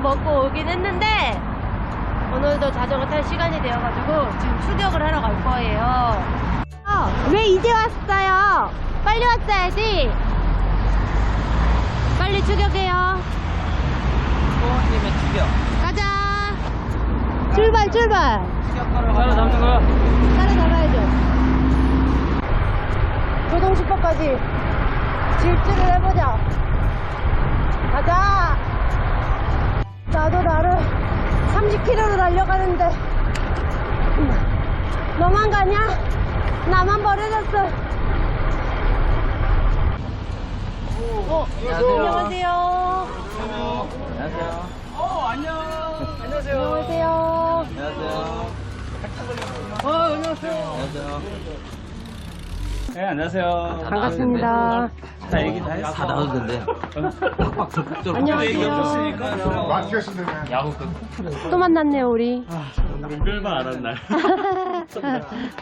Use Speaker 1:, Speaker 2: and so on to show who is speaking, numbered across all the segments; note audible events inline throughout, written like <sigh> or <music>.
Speaker 1: 먹고 오긴 했는데 오늘도 자전거 탈 시간이 되어가지고 지금 추격을 하러 갈 거예요. 어, 왜 이제 왔어요? 빨리 왔어야지. 빨리 추격해요.
Speaker 2: 소원님의 추격.
Speaker 1: 가자. 출발 출발.
Speaker 2: 따라 잡는 거야.
Speaker 1: 따라잡아야죠. 조동 슈퍼까지 질주를 해보자. 가자. 나도 나를 30km로 달려가는데 음, 너만 가냐? 나만 버려졌어. 어,
Speaker 2: 안녕하세요.
Speaker 1: 안녕하세요.
Speaker 2: 안녕하세요.
Speaker 1: 안녕하세요.
Speaker 2: 안녕하세요. 어, 안녕하세요. 안녕하세요. 네, 안녕하세요.
Speaker 1: 반갑습니다.
Speaker 2: 다 얘기 다 했어. 다 나오던데. 빡빡 적극적으로.
Speaker 1: 안녕하세요.
Speaker 3: 마스크 쓰면
Speaker 2: 야구
Speaker 1: 또 만났네요, 우리.
Speaker 2: 끌만 안한 날.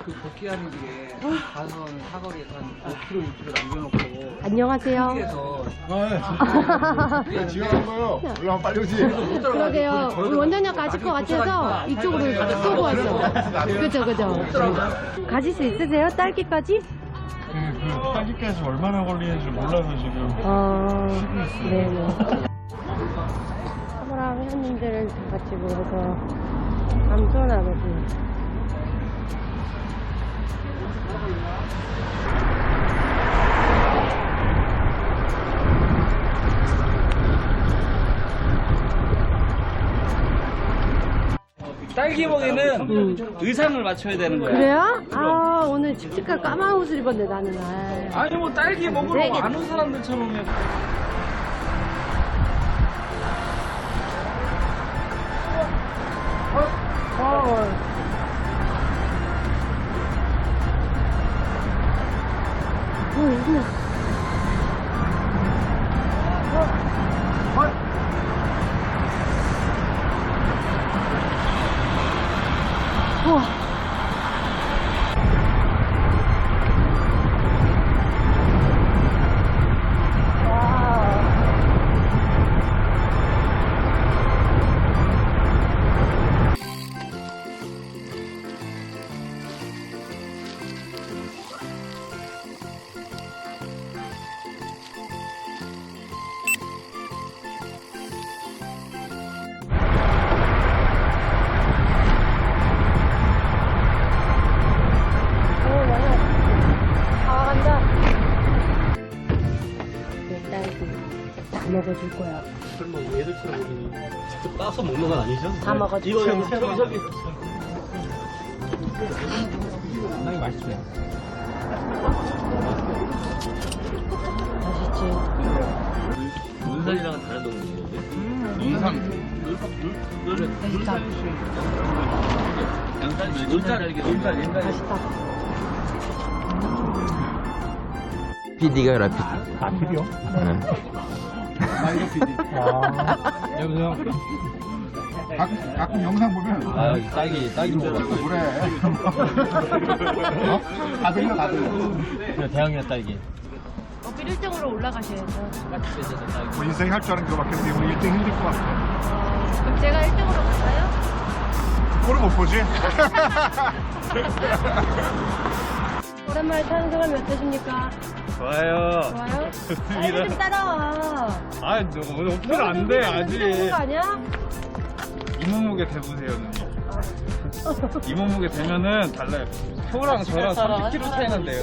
Speaker 4: 그 복귀하는 길에 가서 사거리에서 한 5km, 6km 남겨놓고
Speaker 1: 안녕하세요.
Speaker 4: 그래서
Speaker 3: 야, 지금 한 거요. 올라면 빨리 오지.
Speaker 1: 그러게요. 우리 원장님 가실 것 같아서 이쪽으로 쏘고 왔어. 그죠, 그죠. 가질 수 있으세요? 딸기까지?
Speaker 5: 그 딸기까지 얼마나 걸리는지 몰라서 지금
Speaker 1: 어, 네네. 사무랑 회원님들 다 같이 모여서 감소 나누기.
Speaker 2: 딸기 먹이는 의상을 맞춰야 되는 거야.
Speaker 1: 그래요? 아, 오늘 칙칙한 까만 옷을 입었네, 나는. 아.
Speaker 2: 아니 뭐 딸기 먹으러
Speaker 1: 되게-
Speaker 2: 아는 사람들처럼 해.
Speaker 1: 어. 어, 여기 먹어줄 거야.
Speaker 5: 설마 얘들처럼 우리 직접 따서 먹는 건 아니죠?
Speaker 1: 다 먹어줄
Speaker 5: 이거
Speaker 1: 거야.
Speaker 5: 저기 저기 상당히 맛있어요
Speaker 1: 맛있지?
Speaker 2: 문산이랑은 다른 동물인데.
Speaker 1: 맛있다.
Speaker 2: 양산 놀살 알게 놀살 옛날에.
Speaker 1: 맛있다.
Speaker 4: PD가 라 PD.
Speaker 5: 아 필요? 아 여보세요?
Speaker 3: 가끔, 가끔 영상 보면
Speaker 4: 아 여기 딸기 딸기 먹어.
Speaker 3: 또 그래. 어? 다 들려, 다 들려.
Speaker 4: 대학이야 딸기.
Speaker 1: 어필 1등으로 올라가셔야죠.
Speaker 3: 뭐 인생이 할줄 아는 그거밖에 없는데 우리 1등 힘들 것 같아.
Speaker 1: 그럼 제가 1등으로 갈까요?
Speaker 3: 꼴을 못 보지? <laughs>
Speaker 1: 오랜만에 타는 소감이 어떠십니까?
Speaker 5: 좋아요
Speaker 1: 좋아요? <laughs> 빨리 좀 따라와.
Speaker 5: 아 너, 오늘 어필 안돼
Speaker 1: 되는
Speaker 5: 아직
Speaker 1: 거 아니야?
Speaker 5: 이 몸무게 돼보세요 누님 이 몸무게 되면은 달라요 표랑 저랑 30kg 차이 난대요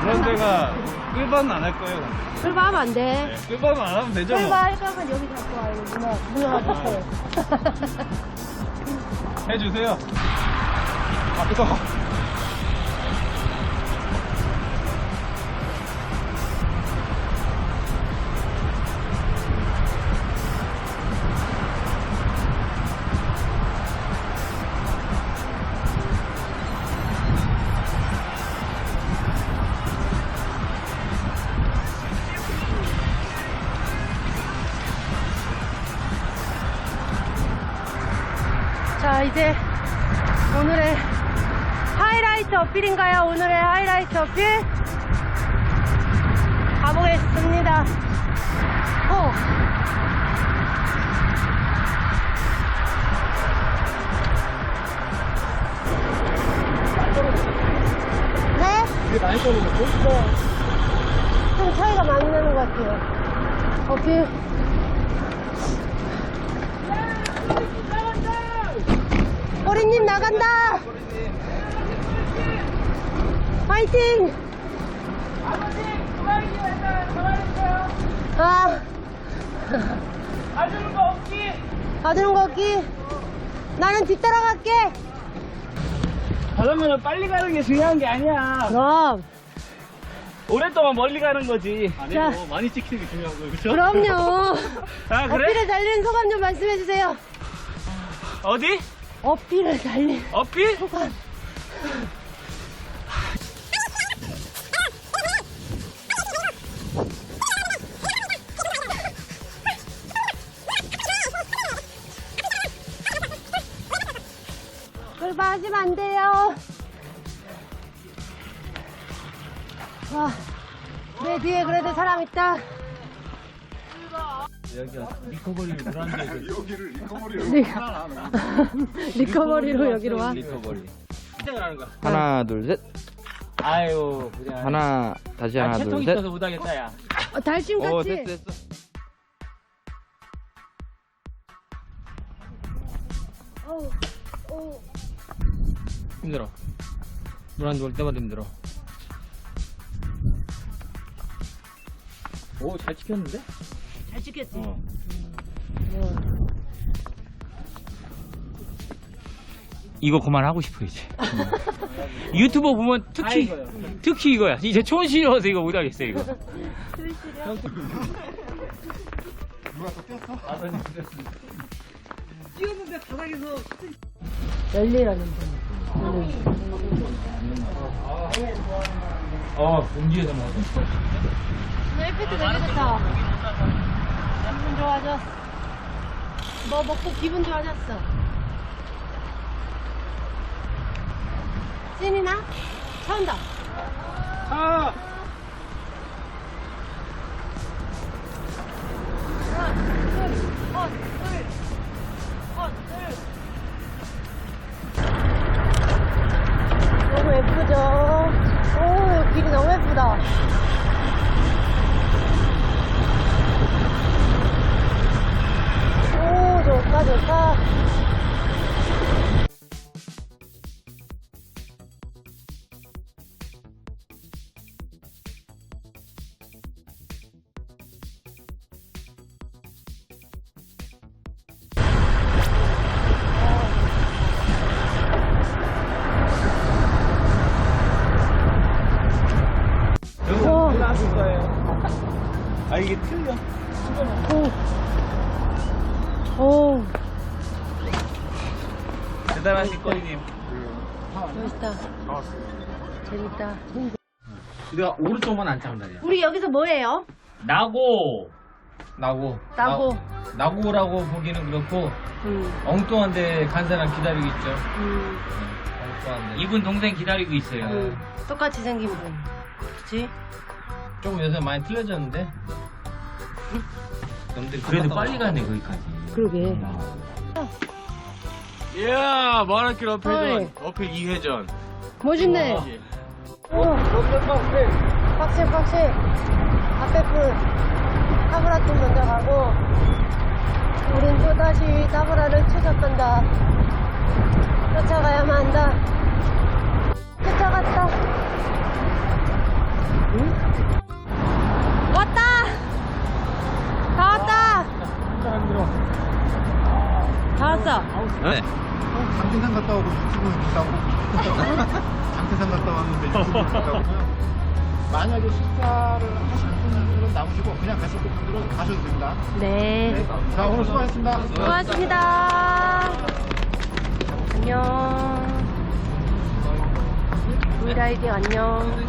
Speaker 5: 그런 데가 끌반은 안 할 거예요
Speaker 1: 출발 하면 안 돼.
Speaker 5: 끌반은 안 하면 되죠 뭐.
Speaker 1: 출발 할 거면 여기 잡고 와. 여기 문어, 문어 잡고.
Speaker 5: 해주세요. 아 뜨거워
Speaker 1: 자, 이제 오늘의 하이라이트 어필인가요? 오늘의 하이라이트 어필? 가보겠습니다. 어. 네?
Speaker 3: 이게 많이 떨어졌고?
Speaker 1: 좀 차이가 많이 나는 것 같아요. 어필. 호리님 나간다! 화이팅! 아. 봐주는 거 없기! 봐주는 거 없기! 나는 뒤따라갈게!
Speaker 4: 그러면 빨리 가는 게 중요한 게 아니야.
Speaker 1: 그럼,
Speaker 4: 오랫동안 멀리 가는 거지.
Speaker 1: 자.
Speaker 4: 뭐 많이 찍히는 게 중요한 거예요, 그렇죠?
Speaker 1: 그럼요. <laughs>
Speaker 4: 아, 그래?
Speaker 1: 어필에 달리는 소감 좀 말씀해 주세요.
Speaker 4: 어디?
Speaker 1: 어필에 달린
Speaker 4: 어필?
Speaker 1: 소감. 출발하시면 안 돼요. 와, 내 뒤에 그래도 사람 있다. <laughs>
Speaker 3: 여기를 <laughs> <laughs> 리커버리로
Speaker 1: 리커버리로 여기로 와.
Speaker 4: 시작을 하는 거야.
Speaker 2: 하나, 둘, 셋.
Speaker 4: 아유, 그냥.
Speaker 2: 하나, 다시 하나,
Speaker 4: 아,
Speaker 2: 둘,
Speaker 4: 채통
Speaker 2: 셋.
Speaker 4: 있어서 못하겠다, 야.
Speaker 1: 어, 달심
Speaker 2: 오,
Speaker 1: 같이.
Speaker 2: 됐어, 됐어.
Speaker 1: 어우, 어우.
Speaker 4: 힘들어. 물안 들어올 때마다 힘들어. 오, 잘 찍혔는데?
Speaker 1: 잘 찍혔지?
Speaker 4: 어. 이거 그만하고 싶어 이제 <laughs> 유튜버 보면 특히 특히 이거야 이제 촌시려서 이거 못하겠어 이거
Speaker 1: 열리라는
Speaker 4: 어 공지에서 먹었어
Speaker 1: 오늘 햇빛도 되게 좋다. 기분 좋아졌어. 뭐 먹고 기분 좋아졌어. 찐이나? 차 온다.
Speaker 4: 아
Speaker 1: 하나, 둘, 헛, 둘, 헛, 둘. 너무 예쁘죠? 오, 길이 너무 예쁘다. 오, 좋다, 좋다. 오,
Speaker 4: 아 이게 틀려
Speaker 1: 오. 오,
Speaker 4: 대단하신 거님
Speaker 1: 멋있다. 재밌다.
Speaker 2: 내가 오른쪽만 안 참다냐.
Speaker 1: 우리 여기서 뭐 해요?
Speaker 4: 나고
Speaker 2: 나고.
Speaker 1: 나고.
Speaker 2: 나, 나고라고 보기는 그렇고,
Speaker 1: 음,
Speaker 2: 엉뚱한데 간 사람 기다리고 있죠.
Speaker 1: 음,
Speaker 2: 엉뚱한데.
Speaker 4: 이분 동생 기다리고 있어요
Speaker 1: 음. 똑같이 생긴 분. 그치?
Speaker 2: 조금 요새 많이 틀려졌는데. 놈들이
Speaker 4: 그래도 빨리 가네 거기까지
Speaker 1: 그러게.
Speaker 5: 이야, 마라길
Speaker 1: 어이.
Speaker 5: 어필 전. 어필 2회전.
Speaker 1: 멋있네. 오, 빡실, 빡실. 앞에 분, 타브라팀 먼저 가고, 우린 또 다시 타브라를 추적한다. 쫓아가야만 한다. 쫓아갔다.
Speaker 3: 장태산 갔다 오고 유튜브 있다고? <laughs> 장태산 갔다 왔는데 유튜브 있다고요? 만약에 식사를 하실 분들은 남으시고 그냥 가실 분들은 가셔도 됩니다.
Speaker 1: 네.
Speaker 3: 자 오늘 수고하셨습니다.
Speaker 1: 고맙습니다. 안녕. 라이딩 안녕.